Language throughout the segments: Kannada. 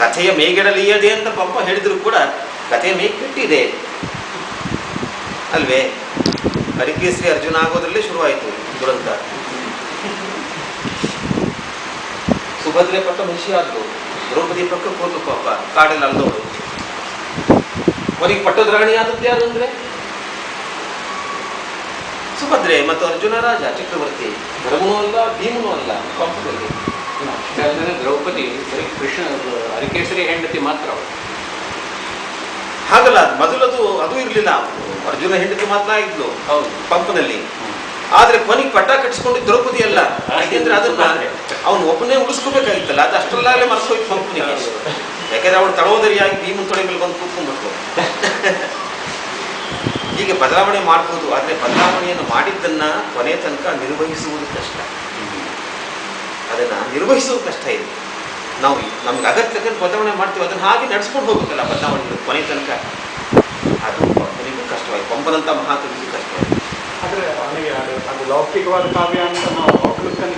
ಕಥೆಯ ಮೇಗೆಡಲಿಯದೆ ಅಂತ ಪಂಪ ಹೇಳಿದ್ರು ಕೂಡ ಕಥೆಯ ಮೇಗಿಟ್ಟಿದೆ ಅಲ್ವೇ? ಹರಿಕೇಸರಿ ಅರ್ಜುನ ಆಗೋದ್ರಲ್ಲೇ ಶುರುವಾಯಿತು ದುರಂತ. ಸುಭದ್ರೆ ಪಟ್ಟ ಮನುಷ್ಯ ಆದ್ರು ದ್ರೌಪದಿ ಪಕ್ಕ ಕೂತು ಪಾಪ, ಕಾಡಲ್ಲಿ ಅಲ್ದೋಳು. ಅವರಿಗೆ ಪಟ್ಟದ ರಾಣಿ ಆದದ್ದು ಯಾರು ಅಂದ್ರೆ? ಸುಭದ್ರೆ ಮತ್ತು ಅರ್ಜುನ ರಾಜ, ಚಕ್ರವರ್ತಿ. ಧರ್ಮನೂ ಅಲ್ಲ, ಭೀಮನೂ ಅಲ್ಲ, ಪಂಪದಲ್ಲಿ. ಅಷ್ಟೇ ದ್ರೌಪದಿ ಬರೀ ಕೃಷ್ಣ ಹರಿಕೇಸರಿ ಹೆಂಡತಿ ಮಾತ್ರ ಅವಳು. ಹಾಗಲ್ಲ ಮೊದಲದು ಅದು ಇರಲಿಲ್ಲ. ಅರ್ಜುನ ಹೆಂಡತಿ ಮಾತ್ರ ಇದ್ಲು ಹೌದು. ಪಂಪನಲ್ಲಿ. ಆದ್ರೆ ಕೊನೆಗೆ ಪಟ್ಟ ಕಟ್ಟಿಸ್ಕೊಂಡು ದ್ರೌಪದಿ ಅಲ್ಲ. ಯಾಕೆಂದ್ರೆ ಅದನ್ನ ಅವನು ಒಬ್ಬನೇ ಉಳಿಸ್ಕೋಬೇಕಾಗಿತ್ತಲ್ಲ ಅದು ಅಷ್ಟರಲ್ಲಾಗಲೇ ಮರ್ಸೋಯ್ತು ಪಂಪನಿಗೆ. ಯಾಕೆಂದ್ರೆ ಅವಳು ತಡೋದರಿಯಾಗಿ ಭೀಮನ್ ತೊಡೆ ಮೇಲೆ ಬಂದು ಕೂತ್ಕೊಂಡ್ಬಿಟ್ಲು. ಹೀಗೆ ಬದಲಾವಣೆ ಮಾಡ್ಬೋದು ಆದ್ರೆ ಬದಲಾವಣೆಯನ್ನು ಮಾಡಿದ್ದನ್ನ ಕೊನೆ ತನಕ ನಿರ್ವಹಿಸುವುದು ಕಷ್ಟ. ಅದನ್ನ ನಿರ್ವಹಿಸುವುದು ಕಷ್ಟ ಇದೆ. ನಾವು ನಮ್ಗೆ ಅಗತ್ಯಕ್ಕೆ ಬದಲಾವಣೆ ಮಾಡ್ತೀವಿ ಅದನ್ನ ಹಾಗೆ ನಡೆಸ್ಕೊಂಡು ಹೋಗ್ಬೇಕಲ್ಲ ಬದಲಾವಣೆ ಕೊನೆ ತನಕ. ಅದು ಪಂಪನಿಗೂ ಕಷ್ಟವಾಯಿತು. ಪಂಪನಂತ ಮಹಾಕವಿಗೂ ಕಷ್ಟವಾಯಿತು. ಆದರೆ ಅವನಿಗೆ ಅದು ಅದು ಲೌಕಿಕವಾದ ಕಾವ್ಯ ಅಂತ ನಾವು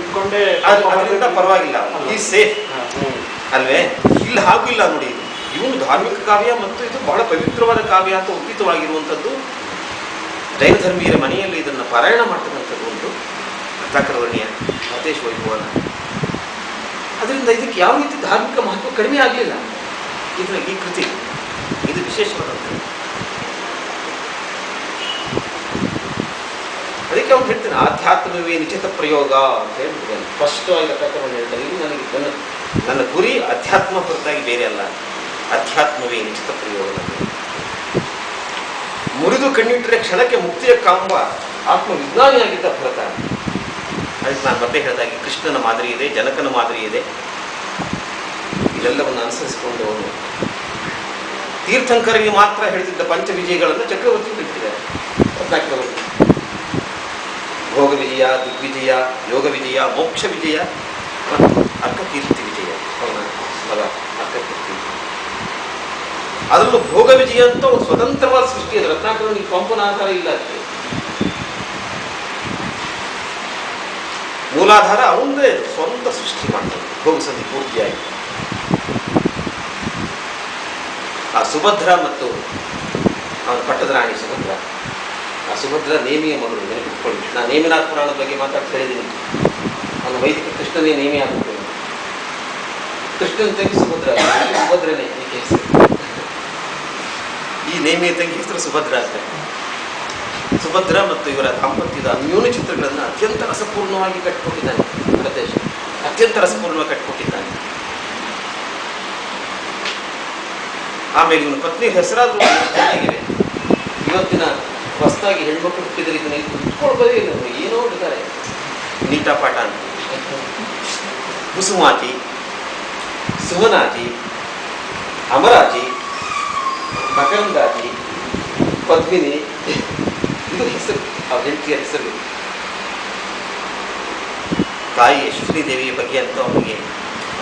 ಇಟ್ಕೊಂಡೇ ಅದರಿಂದ ಪರವಾಗಿಲ್ಲ. ಈ ಸೇಫ್. ಅಲ್ವೇ? ಇಲ್ಲಿ ಹಾಗೂ ಇಲ್ಲ ನೋಡಿ. ಇವನು ಧಾರ್ಮಿಕ ಕಾವ್ಯ ಮತ್ತು ಇದು ಬಹಳ ಪವಿತ್ರವಾದ ಕಾವ್ಯ ಅಂತ ಉದ್ದಿತವಾಗಿರುವಂಥದ್ದು ಜೈನ ಧರ್ಮೀಯರ ಮನೆಯಲ್ಲಿ ಇದನ್ನು ಪಾರಾಯಣ ಮಾಡ್ತಕ್ಕಂಥದ್ದು ಒಂದು ರತ್ನಾಕರವರ್ಣಿಯ ಮತೇಶ್ ವೈಭವನ ಅದರಿಂದ ಇದಕ್ಕೆ ಯಾವ ರೀತಿ ಧಾರ್ಮಿಕ ಮಹತ್ವ ಕಡಿಮೆ ಆಗಲಿಲ್ಲ. ಇದು ಈ ಕೃತಿ. ಇದು ವಿಶೇಷವಾದಂಥದ್ದು ಅದಕ್ಕೆ ಅವ್ನು ಹೇಳ್ತಾನೆ ಆಧ್ಯಾತ್ಮವೇ ನಿಶ್ಚಿತ ಪ್ರಯೋಗ ಅಂತ ಹೇಳ್ಬಿಡ್ತಾನೆ ಸ್ಪಷ್ಟವಾಗಿ ರತ್ನಾಕರವರ್ಣಿ ಹೇಳ್ತಾನೆ ಇಲ್ಲಿ ನನಗೆ ನನ್ನ ನನ್ನ ಗುರಿ ಅಧ್ಯಾತ್ಮ ಹೊರತಾಗಿ ಬೇರೆ ಅಲ್ಲ. ಅಧ್ಯಾತ್ಮವೇ ನಿಶ್ಚಿತ ಪ್ರಯೋಗ. ಮುರಿದು ಕಣ್ಣಿಟ್ಟರೆ ಕ್ಷಣಕ್ಕೆ ಮುಕ್ತಿಯ ಕಾಂಬ ಆತ್ಮವಿಜ್ಞಾನಿಯಾಗಿದ್ದ ಭರತ. ಅದಕ್ಕೆ ನಾನು ಮತ್ತೆ ಹೇಳಿದಾಗೆ ಕೃಷ್ಣನ ಮಾದರಿ ಇದೆ ಜನಕನ ಮಾದರಿ ಇದೆ ಇದೆಲ್ಲವನ್ನು ಅನುಸರಿಸಿಕೊಂಡು ಅವನು ತೀರ್ಥಂಕರಿಗೆ ಮಾತ್ರ ಹೇಳ್ತಿದ್ದ ಪಂಚ ವಿಜಯಗಳನ್ನು ಚಕ್ರವರ್ತಿ ಬಿಟ್ಟಿದ್ದಾರೆ. ರತ್ನಾಕರವರ್ತಿ ಭೋಗ ವಿಜಯ ದಿಗ್ವಿಜಯ ಯೋಗ ವಿಜಯ ಮೋಕ್ಷ ವಿಜಯ ಮತ್ತು ಅರ್ಕಕೀರ್ತಿ ವಿಜಯ ಅವನ ಮಗ ಅರ್ಕಕೀರ್ತಿ. ಅದರಲ್ಲೂ ಭೋಗ ವಿಜಯ ಅಂತ ಸ್ವತಂತ್ರವಾದ ಸೃಷ್ಟಿ ಅದು ಪಂಪನ ಆಕಾರ ಇಲ್ಲ ಅದಕ್ಕೆ. ಮೂಲಾಧಾರ ಅವನದೇ ಸ್ವಂತ ಸೃಷ್ಟಿ ಮಾಡ್ತಾನೆ ಭೋಗ ಸಂಧಿ ಪೂರ್ತಿಯಾಗಿ. ಆ ಸುಭದ್ರ ಮತ್ತು ಅವನ ಪಟ್ಟದ ರಾಣಿ ಸುಭದ್ರ, ಆ ಸುಭದ್ರ ನೇಮಿಯ ಮಗಳು ನೆನಪಿಟ್ಕೊಳ್ಳಿ ನಾನು ನೇಮಿನಾಥ ಪುರಾಣದ ಬಗ್ಗೆ ಮಾತಾಡ್ತಾ ಇದ್ದೀನಿ. ಅವನ ವೈದಿಕ ಕೃಷ್ಣನೇ ನೇಮಿ ಆಗುತ್ತೆ ಕೃಷ್ಣನ ತಂಗಿ ಸುಭದ್ರ ಸುಭದ್ರನೇ ಈ ಈ ನೇಮಿಯ ತಂಗಿ ಹೆಸರು ಸುಭದ್ರ ಅಂತ. ಸುಭದ್ರ ಮತ್ತು ಇವರ ದಾಂಪತ್ಯದ ಅನ್ಯೋನ್ಯ ಚಿತ್ರಗಳನ್ನು ಅತ್ಯಂತ ರಸಪೂರ್ಣವಾಗಿ ಕಟ್ಟಿಕೊಟ್ಟಿದ್ದಾನೆ ಪ್ರದೇಶ ಅತ್ಯಂತ ರಸಪೂರ್ಣವಾಗಿ ಕಟ್ಟಿಕೊಟ್ಟಿದ್ದಾನೆ ಆಮೇಲೆ ಇವನ ಪತ್ನಿ ಹೆಸರಾದರೂ ಚೆನ್ನಾಗಿದೆ. ಇವತ್ತಿನ ಹೊಸದಾಗಿ ಹೆಣ್ಮಕ್ಳು ಹುಟ್ಟಿದ್ರೆ ಇದನ್ನ ಕುತ್ಕೊಳ್ಬೋದೇ ಇಲ್ಲ ಏನೋ ಹುಡುಗಾರೆ ನೀಟಾ ಪಾಠ ಅಂತ ಕುಸುಮಾತಿ ಸುಮನಾತಿ ಅಮರಾಜಿ ಮಕರಂದಾಜಿ ಪದ್ಮಿನಿ ಇದು ಹೆಸರು ಆ ಹೆಂಡತಿಯ ಹೆಸರು ತಾಯಿ ಯಶಸ್ವಿ ದೇವಿಯ ಬಗ್ಗೆ ಅಂತ ಅವನಿಗೆ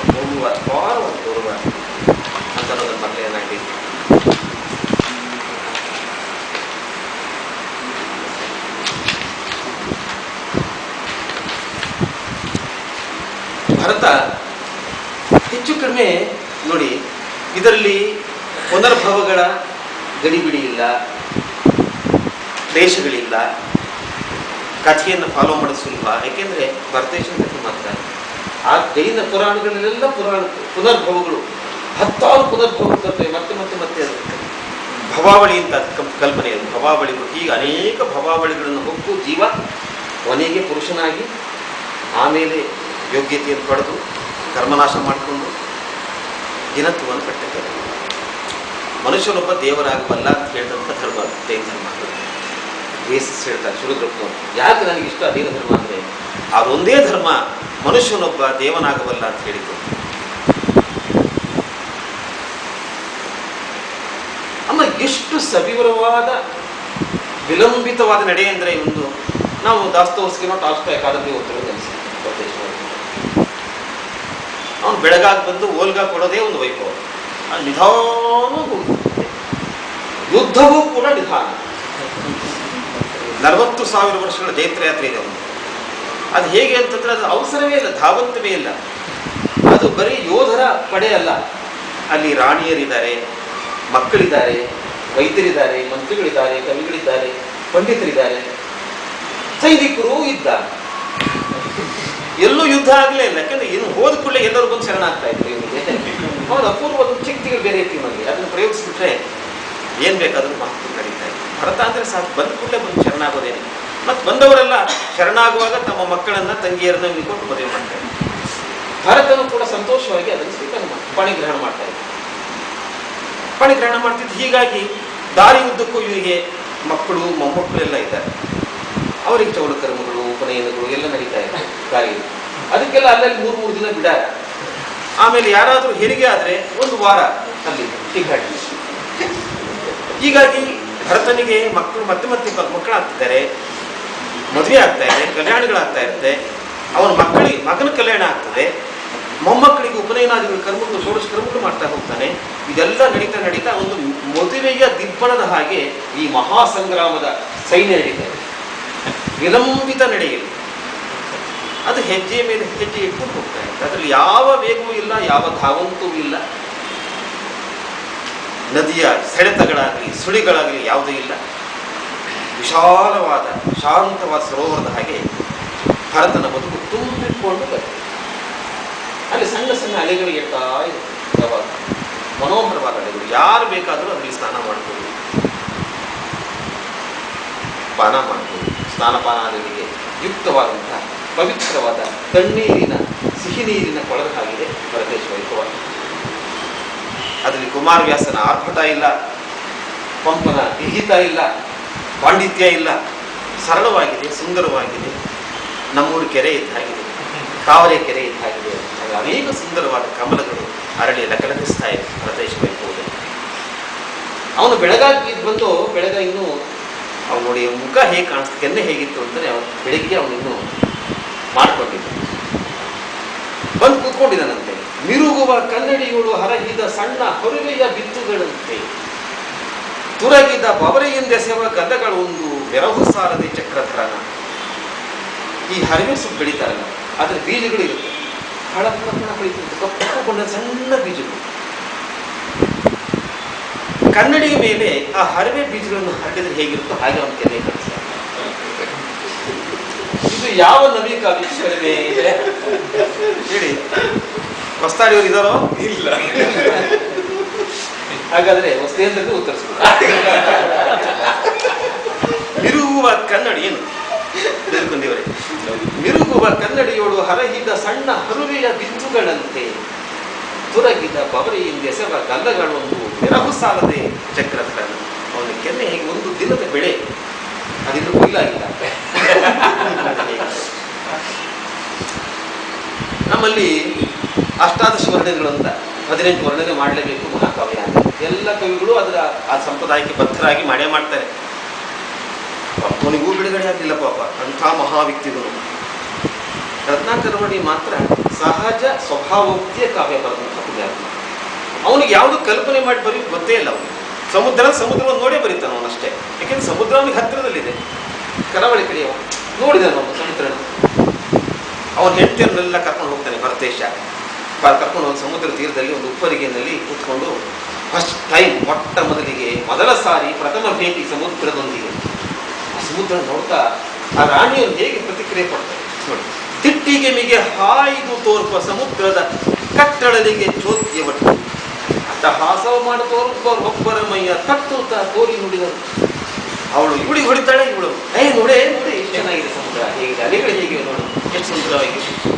ಗೌರವ ಒಂದು ಗೌರವ ಅಂತ ಅನ್ನೋದನ್ನ ಮಕ್ಕಳೇ ಏನಾಗಲಿ ಭರತ ಹೆಚ್ಚು ಕಡಿಮೆ ನೋಡಿ, ಇದರಲ್ಲಿ ಪುನರ್ಭವಗಳ ಗಡಿಬಿಡಿ ಇಲ್ಲ ಕ್ಲೇಶಗಳಿಲ್ಲ ಕಥೆಯನ್ನು ಫಾಲೋ ಮಾಡೋದು ಸುಲಭ ಯಾಕೆಂದರೆ ಭರತೇಶನ ಕಥೆ ಮಾತ್ರ. ಆ ಜೈನ ಪುರಾಣಗಳಲ್ಲೆಲ್ಲ ಪುರಾಣ ಪುನರ್ಭವಗಳು, ಹತ್ತಾರು ಪುನರ್ಭವಗಳು ಬರ್ತವೆ ಮತ್ತೆ ಮತ್ತೆ ಮತ್ತೆ ಅದು. ಭವಾವಳಿ ಅಂತ ಕಲ್ಪನೆ ಅದು. ಭವಾವಳಿಗಳು ಹೀಗೆ ಅನೇಕ ಭವಾವಳಿಗಳನ್ನು ಹೊಕ್ಕು ಜೀವ, ಕೊನೆಗೆ ಪುರುಷನಾಗಿ, ಆಮೇಲೆ ಯೋಗ್ಯತೆಯನ್ನು ಪಡೆದು, ಕರ್ಮನಾಶ ಮಾಡಿಕೊಂಡು, ದಿನತ್ವವನ್ನು ಕಟ್ಟಿದ್ದಾರೆ. ಮನುಷ್ಯನೊಬ್ಬ ದೇವರಾಗಬಲ್ಲ ಅಂತ ಹೇಳಿದಂಥ ಧರ್ಮ, ಜೈನ ಧರ್ಮ. ಬೇಸಿಸ್ ಹೇಳ್ತಾರೆ ಶುರುದ್ರಪ್ಪ ಯಾಕೆ ನನಗೆ ಇಷ್ಟ ಅದೇನು ಧರ್ಮ ಅಂದರೆ? ಅದೊಂದೇ ಧರ್ಮ. ಮನುಷ್ಯನೊಬ್ಬ ದೇವನಾಗಬಲ್ಲ ಅಂತ ಹೇಳಿದ್ದು ಅಮ್ಮ, ಎಷ್ಟು ಸವಿವರವಾದ, ವಿಲಂಬಿತವಾದ ನಡೆ ಅಂದರೆ ಒಂದು, ನಾವು ದಾಸ್ತೋಸ್ಕಿನೋ ಟಾಲ್ಸ್ಟಾಯ್ ಕಾದಂಬರಿ ಓದ್ತಿರೋದು ಅನಿಸುತ್ತೆ ಅವನು ಬೆಳಗಾಗಿ ಬಂದು ಓಲ್ಗಾ ಕೊಡೋದೇ ಒಂದು ವೈಭವ. ನಿಧಾನ. ಯುದ್ಧವೂ ಕೂಡ ನಿಧಾನ. ನಲವತ್ತು ಸಾವಿರ ವರ್ಷಗಳ ಜೈತ್ರಯಾತ್ರೆ ಇದೆ ಅವನು ಅದು ಹೇಗೆ ಅಂತಂದ್ರೆ ಅದು ಅವಸರವೇ ಇಲ್ಲ, ಧಾವಂತವೇ ಇಲ್ಲ. ಅದು ಬರೀ ಯೋಧರ ಪಡೆ ಅಲ್ಲ. ಅಲ್ಲಿ ರಾಣಿಯರಿದ್ದಾರೆ, ಮಕ್ಕಳಿದ್ದಾರೆ, ವೈದ್ಯರಿದ್ದಾರೆ, ಮಂತ್ರಿಗಳಿದ್ದಾರೆ, ಕವಿಗಳಿದ್ದಾರೆ, ಪಂಡಿತರಿದ್ದಾರೆ. ಸೈನಿಕರು ಇದ್ದ ಎಲ್ಲೂ ಯುದ್ಧ ಆಗಲೇ ಇಲ್ಲ. ಯಾಕಂದ್ರೆ ಇನ್ನು ಹೋದ ಕೂಡಲೇ ಎಲ್ಲರೂ ಬಂದು ಶರಣಾಗ್ತಾ ಇದ್ರು ಅವನು ಅಪೂರ್ವ ಒಂದು ಶಕ್ತಿಗಳು ಬೇರೆ ಇತ್ತು ನಮಗೆ ಅದನ್ನು ಪ್ರಯೋಗಿಸ್ಬಿಟ್ರೆ ಏನು ಬೇಕಾದರೂ ಮಾತು ನಡೀತಾ ಇತ್ತು ಭರತ ಅಂದರೆ ಸಾಕು. ಬಂದ ಕೂಡಲೇ ಬಂದು ಶರಣಾಗೋದೇನೆ ಮತ್ತು ಬಂದವರೆಲ್ಲ ಶರಣಾಗುವಾಗ ತಮ್ಮ ಮಕ್ಕಳನ್ನ, ತಂಗಿಯರನ್ನ ಇಟ್ಕೊಂಡು ಮದುವೆ ಮಾಡ್ತಾರೆ. ಭರತನು ಕೂಡ ಸಂತೋಷವಾಗಿ ಅದನ್ನು ಸ್ವೀಕಾರ ಮಾಡಿ ಪಣಿಗ್ರಹಣ ಮಾಡ್ತಾ ಇದ್ದ ಪಣಿಗ್ರಹಣ ಮಾಡ್ತಿದ್ದು ಹೀಗಾಗಿ ದಾರಿ ಉದ್ದಕ್ಕೂ ಇವರಿಗೆ ಮಕ್ಕಳು ಮೊಮ್ಮಕ್ಕಳು ಎಲ್ಲ ಇದ್ದಾರೆ. ಅವರಿಗೆ ಚೌಡ ಕರ್ಮಗಳು, ಉಪನಯನಗಳು ಎಲ್ಲ ನಡೀತಾ ಇದೆ ದಾರಿ ಅದಕ್ಕೆಲ್ಲ ಅಲ್ಲಲ್ಲಿ ಮೂರು ಮೂರು ದಿನ ಬಿಡಾರ. ಆಮೇಲೆ ಯಾರಾದರೂ ಹೆರಿಗೆ ಆದರೆ ಒಂದು ವಾರ ಅಲ್ಲಿ ಹೀಗಾಗಿ ಭರತನಿಗೆ ಮಕ್ಕಳು ಮತ್ತೆ ಮತ್ತೆ ಮಕ್ಕಳಾಗ್ತಿದ್ದಾರೆ, ಮದುವೆ ಆಗ್ತಾ ಇದೆ, ಕಲ್ಯಾಣಗಳಾಗ್ತಾ ಇರುತ್ತೆ. ಅವನ ಮಕ್ಕಳಿಗೆ, ಮಗನ ಕಲ್ಯಾಣ ಆಗ್ತದೆ. ಮೊಮ್ಮಕ್ಕಳಿಗೆ ಉಪನಯನಾದಿಗಳು ಕರ್ಮಗಳು ಷೋಡಶ ಕರ್ಮಗಳು ಮಾಡ್ತಾ ಹೋಗ್ತಾನೆ. ಇದೆಲ್ಲ ನಡೀತಾ ನಡೀತಾ ಒಂದು ಮದುವೆಯ ದಿಬ್ಬಣದ ಹಾಗೆ ಈ ಮಹಾಸಂಗ್ರಾಮದ ಸೈನ್ಯ ನಡೀತಾ ಇದೆ. ವಿಲಂಬಿತ ನಡೆಯಲಿ. ಅದು ಹೆಜ್ಜೆ ಮೇಲೆ ಹೆಜ್ಜೆ ಇಟ್ಕೊಂಡು ಹೋಗ್ತಾ ಇತ್ತು ಅದರಲ್ಲಿ ಯಾವ ವೇಗವೂ ಇಲ್ಲ, ಯಾವ ಧಾವಂತವೂ ಇಲ್ಲ. ನದಿಯ ಸೆಳೆತಗಳಾಗಲಿ, ಸುಳಿಗಳಾಗಲಿ ಯಾವುದೂ ಇಲ್ಲ. ವಿಶಾಲವಾದ, ಶಾಂತವಾದ ಸರೋವರದ ಹಾಗೆ ಭರತನ ಬದುಕು ತುಂಬಿಕೊಂಡು ಬರ್ತದೆ. ಅಲ್ಲಿ ಸಣ್ಣ ಸಣ್ಣ ಅಲೆಗಳು ಇರ್ತಾ ಯಾವಾಗ? ಮನೋಹರವಾದ ಅಲೆಗಳು. ಯಾರು ಬೇಕಾದರೂ ಅದರಲ್ಲಿ ಸ್ನಾನ ಮಾಡ್ಬೋದು. ಪಾನ ಮಾಡ್ಬೋದು. ಸ್ನಾನಪಾನಾದಿಗಳಿಗೆ ಯುಕ್ತವಾದಂತಹ ಪವಿತ್ರವಾದ ತಣ್ಣೀರಿನ ಸಿಹಿ ನೀರಿನ ಕೊಳದ ಹಾಗಿದೆ ವೈಭವ. ಅದರಲ್ಲಿ ಕುಮಾರವ್ಯಾಸನ ಆರ್ಭಟ ಇಲ್ಲ, ಪಂಪನ ವಿಹಿತ ಇಲ್ಲ, ಪಾಂಡಿತ್ಯ ಇಲ್ಲ, ಸರಳವಾಗಿದೆ, ಸುಂದರವಾಗಿದೆ, ನಮ್ಮೂರು ಕೆರೆ ಇದ್ದಾಗಿದೆ ಕಾವಲೆ ಕೆರೆ ಇದ್ದಾಗಿದೆ ಹಾಗೆ ಅನೇಕ ಸುಂದರವಾದ ಕಮಲಗಳು ಅರಳಿ ಲಕಲಕಿಸ್ತಾ ಇದೆ ಪ್ರದೇಶ ಅವನು ಬೆಳಗಾಗಿ ಬಂದು, ಬೆಳಗ ಇನ್ನೂ ಅವ್ನು ನೋಡಿ ಮುಖ ಹೇಗೆ ಕಾಣಿಸ್ತು, ಕೆನ್ನೆ ಹೇಗಿತ್ತು ಅಂದರೆ ಅವನು ಬೆಳಿಗ್ಗೆ ಅವನಿನ್ನು ಮಾಡಿಕೊಂಡಿದ್ದ. ಬಂದು ಕೂತ್ಕೊಂಡಿದ್ದಾನಂತೆ. ಮಿರುಗುವ ಕನ್ನಡಿಗಳು ಹರಹಿದ ಸಣ್ಣ ಹೊರುವೆಯ ಬಿತ್ತುಗಳಂತೆ ತುರಗಿದ ಬವರೆಯಿಂದೆಸೆವ ಗಂಧಗಳ ಒಂದು ಬೆರಹು ಸಾರದೆ ಚಕ್ರತ್ರನ ಈ ಹರಿವೆ ಸೊಪ್ಪು ಬೆಳೀತಾರಲ್ಲ, ಅದರ ಬೀಜಗಳು ಇರುತ್ತೆ. ಹಳ ಕಪ್ಪುಕೊಂಡ ಸಣ್ಣ ಬೀಜಗಳು. ಕನ್ನಡಿಯ ಮೇಲೆ ಆ ಹರಿವೆ ಬೀಜಗಳನ್ನು ಹರಡಿದ್ರೆ ಹೇಗಿರುತ್ತೋ ಹಾಗೆ ಅವನ ಕಾಣಿಸ್ತಾರೆ ಇದು. ಯಾವ ನವೀಕ ಕಾವ್ಯ ಇದೆ ಹೇಳಿ. ಹೊಸ್ತಾಡಿಯವರು ಇದಾರೋ ಇಲ್ಲ. ಹಾಗಾದ್ರೆ ಹೊಸ್ತೇಂದ್ರದ್ದು ಉತ್ತರಿಸ್ಬೋದು ಮಿರುಗುವ ಕನ್ನಡಿ ಏನು? ತಿಳ್ಕೊಂಡಿವರೆ ಮಿರುಗುವ ಕನ್ನಡಿಯೋಳು ಹರಹಿದ ಸಣ್ಣ ಹರುವೆಯ ಬಿಂದುಗಳಂತೆ ತುರಗಿದ ಬವರಿಯಿಂದ ಎಸೆವ ಗಂಧಗಳೊಂದು ನೆರವು ಸಾಲದೆ ಚಕ್ರಧರ ಅವನ ಕೆನ್ನೆ ಹೇಗೆ ಒಂದು ದಿನದ ಬೆಳೆ. ಅದಿನ್ನು ಇಲ್ಲ. ನಮ್ಮಲ್ಲಿ ಅಷ್ಟಾದಶ ವರ್ಣಗಳು ಅಂತ ಹದಿನೆಂಟು ವರ್ಣನೆ ಮಾಡಲೇಬೇಕು ಮಹಾಕಾವ್ಯ ಅಂತ. ಎಲ್ಲ ಕವಿಗಳು ಅದರ ಆ ಸಂಪ್ರದಾಯಕ್ಕೆ ಬದ್ಧರಾಗಿ ಮಾಡೇ ಮಾಡ್ತಾರೆ. ಅವನಿಗೂ ಬಿಡುಗಡೆ ಆಗಲಿಲ್ಲ ಪಾಪ. ಅಂಥ ಮಹಾವ್ಯಕ್ತಿಗಳು. ರತ್ನಾಕರಮಣಿ ಮಾತ್ರ ಸಹಜ ಸ್ವಭಾವೋಕ್ತಿಯ ಕಾವ್ಯ ಬರೆದಂಥ ಪುಣ್ಯಾತ್ಮ ಅವನಿಗೆ ಯಾವುದು ಕಲ್ಪನೆ ಮಾಡಿ ಬರೀ ಗೊತ್ತೇ ಇಲ್ಲ ಅವನು ಸಮುದ್ರ, ಸಮುದ್ರವನ್ನು ನೋಡೇ ಬರೀತಾನ ಅವನಷ್ಟೇ ಯಾಕೆಂದ್ರೆ ಸಮುದ್ರ ಅವನಿಗೆ ಹತ್ತಿರದಲ್ಲಿದೆ. ಕರಾವಳಿ ಕಡೆಯ ನೋಡಿದಾನ ಅವನು ಸಮುದ್ರನ. ಅವನ ಹೆಂಡತಿಯನ್ನೆಲ್ಲ ಕರ್ಕೊಂಡು ಹೋಗ್ತಾನೆ ಭರತೇಶ. ಕರ್ಕೊಂಡು ಒಂದು ಸಮುದ್ರ ತೀರದಲ್ಲಿ ಒಂದು ಉಪ್ಪರಿಗೆನಲ್ಲಿ ಕೂತ್ಕೊಂಡು ಫಸ್ಟ್ ಟೈಮ್ ಮೊಟ್ಟ ಮೊದಲಿಗೆ ಮೊದಲ ಸಾರಿ ಪ್ರಥಮ ಭೇಟಿ ಸಮುದ್ರದೊಂದಿಗೆ. ಆ ಸಮುದ್ರ ನೋಡ್ತಾ ಆ ರಾಣಿಯವರು ಹೇಗೆ ಪ್ರತಿಕ್ರಿಯೆ ಕೊಡ್ತಾರೆ? ನೋಡಿ ತಿಟ್ಟಿಗೆ ಮಿಗೆ ಹಾಯ್ದು ತೋರ್ಪ ಸಮುದ್ರದ ಕಟ್ಟಡಲಿಗೆ ಅತ್ತ ಹಾಸವ ಮಾಡಿ ತೋರುವವರು ಒಬ್ಬರ ಮೈಯ ತಟ್ಟುತ್ತಾ ತೋರಿ ನುಡಿದರು. ಅವಳು ಇವಳಿಗೆ ಹೊಡಿತಾಳೆ, ಇವಳು, ಏ ನೋಡೇ ನೋಡಿ ಎಷ್ಟು ಚೆನ್ನಾಗಿದೆ ಸಮುದ್ರ, ಹೇಗಿದೆ, ಅಲೆಗಳು ಹೇಗಿವೆ ನೋಡು, ಎಷ್ಟು ಸುಂದರವಾಗಿದೆ.